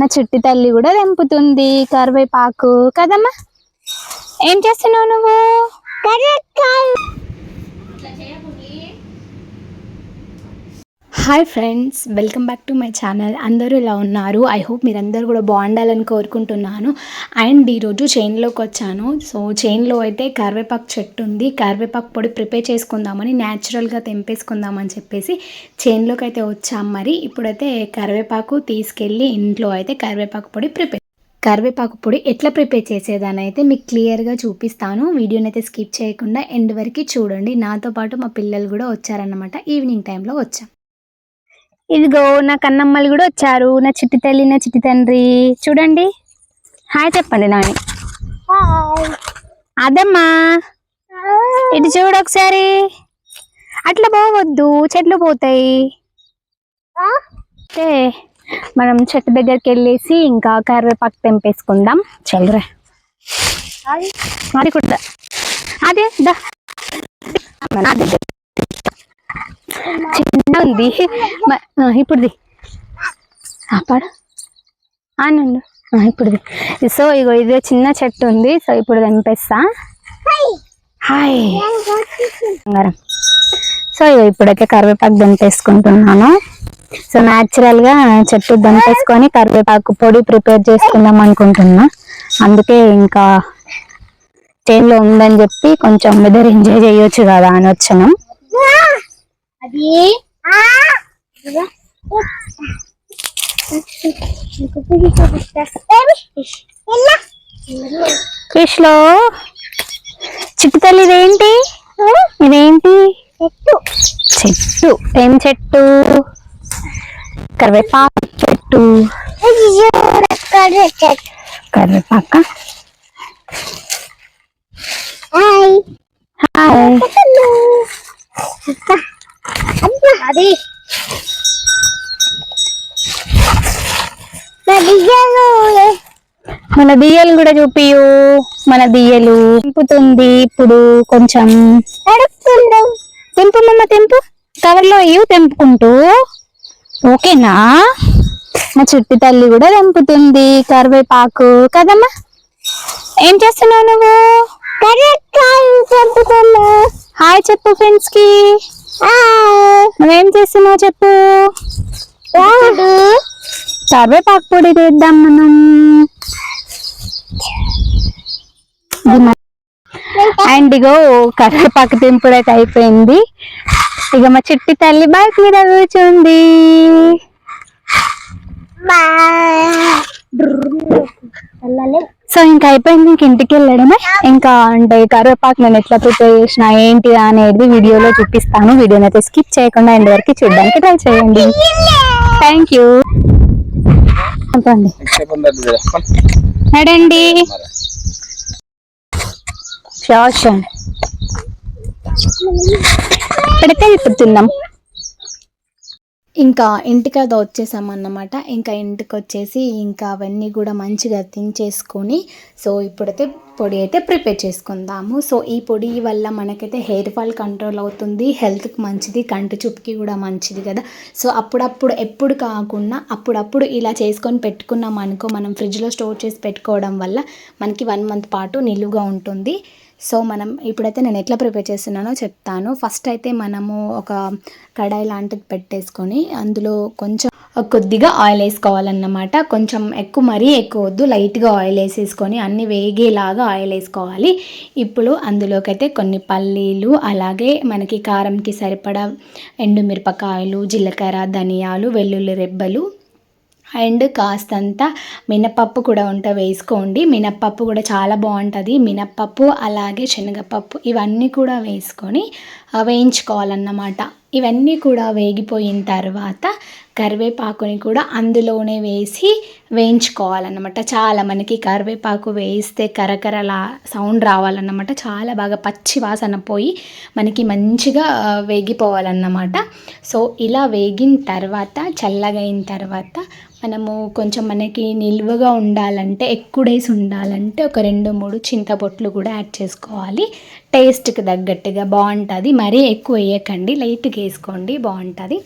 నా చిట్టి తల్లి కూడా తెంపుతుంది. కరివేపాకు. కదమ్మా? ఏం చేస్తున్నావు నువ్వు? Hi friends welcome back to my channel అందరూ ఇలా ఉన్నారు? ఐ హోప్ మీరందరూ కూడా బాగుండాలని కోరుకుంటున్నాను. అండ్ ఈరోజు చైన్లోకి వచ్చాను. సో చైన్లో అయితే కరివేపాకు చెట్టు ఉంది. కరివేపాకు పొడి ప్రిపేర్ చేసుకుందామని న్యాచురల్గా తెంపేసుకుందామని చెప్పేసి చైన్లోకి అయితే వచ్చాం మరి. ఇప్పుడైతే కరివేపాకు తీసుకెళ్ళి ఇంట్లో అయితే కరివేపాకు పొడి ప్రిపేర్ కరివేపాకు పొడి ఎట్లా ప్రిపేర్ చేసేదాన్ని అయితే మీకు క్లియర్గా చూపిస్తాను. వీడియోని అయితే స్కిప్ చేయకుండా ఎండ్ వరకు చూడండి. నాతో పాటు మా పిల్లలు కూడా వచ్చారన్నమాట. ఈవినింగ్ టైంలో వచ్చాం. ఇదిగో నా కన్నమ్మలు కూడా వచ్చారు. నా చిట్టి తల్లి నా చిట్టి తండ్రి. చూడండి. హాయ్ చెప్పండి నాని. అదమ్మా. ఇటు చూడు ఒకసారి. అట్లా పోవద్దు. చెట్లు పోతాయి. అంటే మనం చెట్టు దగ్గరికి వెళ్ళేసి ఇంకా కరివేపాకు తెంపేసుకుందాం. చల్రే అది కూడా అదే దా. నా దగ్గర చిన్న ఉంది ఇప్పుడుది. ఆ, పాడు. ఆనండు ఇప్పుడుది. సో ఇగో ఇదే చిన్న చెట్టు ఉంది సో ఇప్పుడు తెంపేస్తా. హాయ్. బంగారం. సో ఇగో ఇప్పుడైతే కరివేపాకు దంపేసుకుంటున్నాను. సో న్యాచురల్గా చెట్టు దంపేసుకొని కరివేపాకు పొడి ప్రిపేర్ చేసుకుందాం అనుకుంటున్నా. అందుకే ఇంకా చేన్లో ఉందని చెప్పి కొంచెం వెదర్ ఎంజాయ్ చేయొచ్చు కదా అని వచ్చాను. అది ఫిష్లో చిట్టు తల్లి ఇదేంటి? ఇదేంటి? చెట్టు. ఏం చెట్టు? కరివేపాకు చెట్టు. కరివేపాక? హాయ్. అది. మన దియ్యలు కూడా చూపియు. మన దియ్యలు తెంపుతుంది ఇప్పుడు కొంచెం. తెంపు మమ్మ తెంపు. కవర్లో అయ్యు తెంపుకుంటూ. ఓకేనా? మా చుట్టి తల్లి కూడా తెంపుతుంది కరివేపాకు. కదమ్మా? ఏం చేస్తున్నావు నువ్వు? హాయ్ చెప్పు ఫ్రెండ్స్కి. నువ్వేం చేస్తున్నావు చెప్పు. కరివేపాకు పొడి తీద్దాం మనం. అండ్ ఇగో కరివేపాకు తెంపుడైతే అయిపోయింది. ఇక మా చిట్టి తల్లి బైక్ మీద కూర్చుంది సో ఇంకా అయిపోయింది ఇంక ఇంటికి వెళ్ళడమే. ఇంకా అంటే కరివేపాకు నేను ఎట్లా ప్రిపేర్ చేసిన ఏంటి అనేది వీడియోలో చూపిస్తాను. వీడియోని అయితే స్కిప్ చేయకుండా ఎండ్ వరకు చూడడానికి ట్రై చేయండి. Thank you నడండి. ఫ్యాషన్ పెడితే ఇప్పుడు తిందాం ఇంకా ఇంటికి అది వచ్చేసామన్నమాట. ఇంకా ఇంటికి వచ్చేసి ఇంకా అవన్నీ కూడా మంచిగా తినేసుకొని సో ఇప్పుడైతే పొడి అయితే ప్రిపేర్ చేసుకుందాము. సో ఈ పొడి వల్ల మనకైతే హెయిర్ ఫాల్ కంట్రోల్ అవుతుంది హెల్త్కి మంచిది కంటి చూపుకి కూడా మంచిది కదా. సో అప్పుడప్పుడు ఎప్పుడు కాకుండా అప్పుడప్పుడు ఇలా చేసుకొని పెట్టుకున్నాం అనుకో మనం ఫ్రిడ్జ్లో స్టోర్ చేసి పెట్టుకోవడం వల్ల మనకి వన్ మంత్ పాటు నిలువుగా ఉంటుంది. సో మనం ఇప్పుడైతే నేను ఎట్లా ప్రిపేర్ చేస్తున్నానో చెప్తాను. ఫస్ట్ అయితే మనము ఒక కడాయి లాంటిది పెట్టేసుకొని అందులో కొంచెం కొద్దిగా ఆయిల్ వేసుకోవాలన్నమాట. కొంచెం ఎక్కువ మరీ ఎక్కువ వద్దు లైట్గా ఆయిల్ వేసేసుకొని అన్ని వేగేలాగా ఆయిల్ వేసుకోవాలి. ఇప్పుడు అందులోకి అయితే కొన్ని పల్లీలు అలాగే మనకి కారంకి సరిపడా ఎండుమిరపకాయలు జీలకర్ర ధనియాలు వెల్లుల్లి రెబ్బలు అండ్ కాస్తంత మినపప్పు కూడా ఉంటే వేసుకోండి. మినప్పప్పు కూడా చాలా బాగుంటుంది. మినప్పప్పు అలాగే శనగపప్పు ఇవన్నీ కూడా వేసుకొని వేయించుకోవాలన్నమాట. ఇవన్నీ కూడా వేగిపోయిన తర్వాత కరివేపాకుని కూడా అందులోనే వేసి వేయించుకోవాలన్నమాట. చాలా మనకి కరివేపాకు వేస్తే కరకరలా సౌండ్ రావాలన్నమాట. చాలా బాగా పచ్చి వాసన పోయి మనకి మంచిగా వేగిపోవాలన్నమాట. సో ఇలా వేగిన తర్వాత చల్లగైన తర్వాత మనము కొంచెం మనకి నిల్వగా ఉండాలంటే ఎక్కువ డేస్ ఉండాలంటే ఒక రెండు మూడు చింతపొట్లు కూడా యాడ్ చేసుకోవాలి. టేస్ట్కి తగ్గట్టుగా బాగుంటుంది మరీ ఎక్కువ వేయకండి. లైట్గా వేసుకోండి. బాగుంటుంది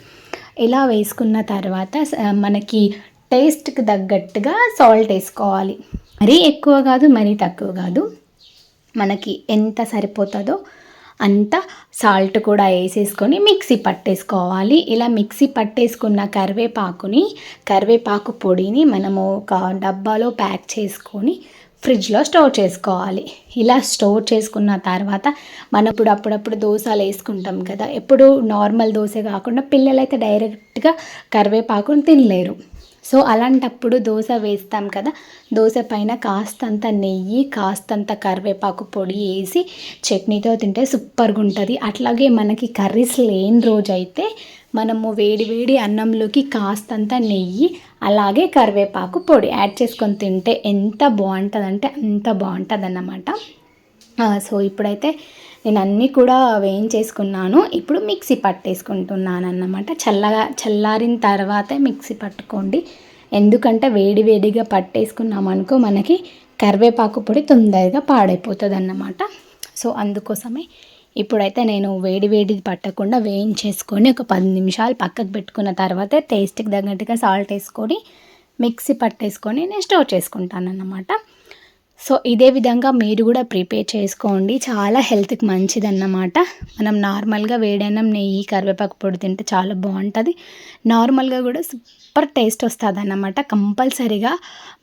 ఇలా వేసుకున్న తర్వాత స- మనకి టేస్ట్కి తగ్గట్టుగా సాల్ట్ వేసుకోవాలి. మరీ ఎక్కువ కాదు మరీ తక్కువ కాదు. మనకి ఎంత సరిపోతుందో అంత సాల్ట్ కూడా వేసేసుకొని మిక్సీ పట్టేసుకోవాలి. ఇలా మిక్సీ పట్టేసుకున్న కరివేపాకుని కరివేపాకు పొడిని మనము ఒక డబ్బాలో ప్యాక్ చేసుకొని ఫ్రిడ్జ్లో స్టోర్ చేసుకోవాలి. ఇలా స్టోర్ చేసుకున్న తర్వాత మనం ఇప్పుడు అప్పుడప్పుడు దోశలు వేసుకుంటాం కదా ఎప్పుడు నార్మల్ దోశ కాకుండా పిల్లలైతే డైరెక్ట్గా కరివేపాకుని తినలేరు. సో అలాంటప్పుడు దోశ వేస్తాం కదా దోశ పైన కాస్తంత నెయ్యి కాస్తంత కరివేపాకు పొడి వేసి చట్నీతో తింటే సూపర్గా ఉంటుంది అట్లాగే మనకి కర్రీస్ లేని రోజు అయితే మనము వేడి వేడి అన్నంలోకి కాస్తంత నెయ్యి అలాగే కరివేపాకు పొడి యాడ్ చేసుకొని తింటే ఎంత బాగుంటుందంటే అంత బాగుంటుంది అన్నమాట సో ఇప్పుడైతే నేను అన్నీ కూడా వేయించేసుకున్నాను. ఇప్పుడు మిక్సీ పట్టేసుకుంటున్నాను అన్నమాట చల్లగా చల్లారిన తర్వాతే మిక్సీ పట్టుకోండి. ఎందుకంటే వేడి వేడిగా పట్టేసుకున్నామనుకో మనకి కరివేపాకు పొడి తొందరగా పాడైపోతుంది అన్నమాట సో అందుకోసమే ఇప్పుడైతే నేను వేడి వేడి పట్టకుండా వేయించేసుకొని ఒక పది నిమిషాలు పక్కకు పెట్టుకున్న తర్వాత టేస్ట్కి తగ్గట్టుగా సాల్ట్ వేసుకొని మిక్సీ పట్టేసుకొని నేను స్టోర్ చేసుకుంటాను అన్నమాట సో ఇదే విధంగా మీరు కూడా ప్రిపేర్ చేసుకోండి. చాలా హెల్త్కి మంచిదన్నమాట. మనం నార్మల్గా వేడన్నం నెయ్యి కరివేపాకు పొడి తింటే చాలా బాగుంటుంది. నార్మల్గా కూడా సూపర్ టేస్ట్ వస్తుంది అన్నమాట కంపల్సరీగా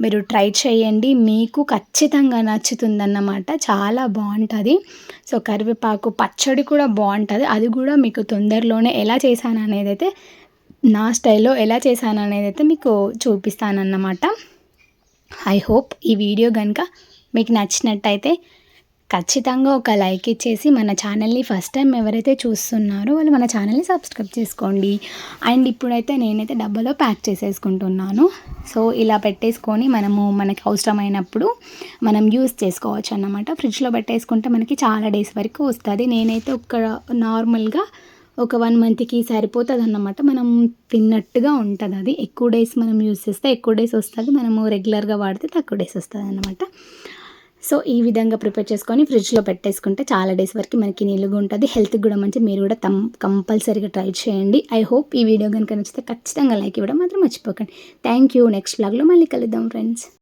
మీరు ట్రై చేయండి. మీకు ఖచ్చితంగా నచ్చుతుందన్నమాట. చాలా బాగుంటుంది. సో కరివేపాకు పచ్చడి కూడా బాగుంటుంది. అది కూడా మీకు తొందరలోనే ఎలా చేశాను అనేది అయితే నా స్టైల్లో ఎలా చేశాను అనేది అయితే మీకు చూపిస్తానన్నమాట. ఐ హోప్ ఈ వీడియో కనుక మీకు నచ్చినట్టయితే ఖచ్చితంగా ఒక లైక్ ఇచ్చేసి మన ఛానల్ని ఫస్ట్ టైం ఎవరైతే చూస్తున్నారో వాళ్ళు మన ఛానల్ని సబ్స్క్రైబ్ చేసుకోండి. అండ్ ఇప్పుడైతే నేనైతే డబ్బాలో ప్యాక్ చేసేసుకుంటున్నాను. సో ఇలా పెట్టేసుకొని మనము మనకి అవసరమైనప్పుడు మనం యూస్ చేసుకోవచ్చు అన్నమాట. ఫ్రిడ్జ్లో పెట్టేసుకుంటే మనకి చాలా డేస్ వరకు వస్తుంది. నేనైతే ఒక నార్మల్గా ఒక వన్ మంత్కి సరిపోతుంది అన్నమాట మనం తిన్నట్టుగా ఉంటుంది అది. ఎక్కువ డేస్ మనం యూస్ చేస్తే ఎక్కువ డేస్ వస్తుంది. మనము రెగ్యులర్గా వాడితే తక్కువ డేస్ వస్తుంది అన్నమాట సో ఈ విధంగా ప్రిపేర్ చేసుకొని ఫ్రిడ్జ్లో పెట్టేసుకుంటే చాలా డేస్ వరకు మనకి నిలుగు ఉంటుంది. హెల్త్కి కూడా మంచి మీరు కూడా తమ్ కంపల్సరీగా ట్రై చేయండి. ఐ హోప్ ఈ వీడియో కనుక నచ్చితే ఖచ్చితంగా లైక్ ఇవ్వడం మాత్రం మర్చిపోకండి. థ్యాంక్ యూ నెక్స్ట్ బ్లాగ్లో మళ్ళీ కలుద్దాం ఫ్రెండ్స్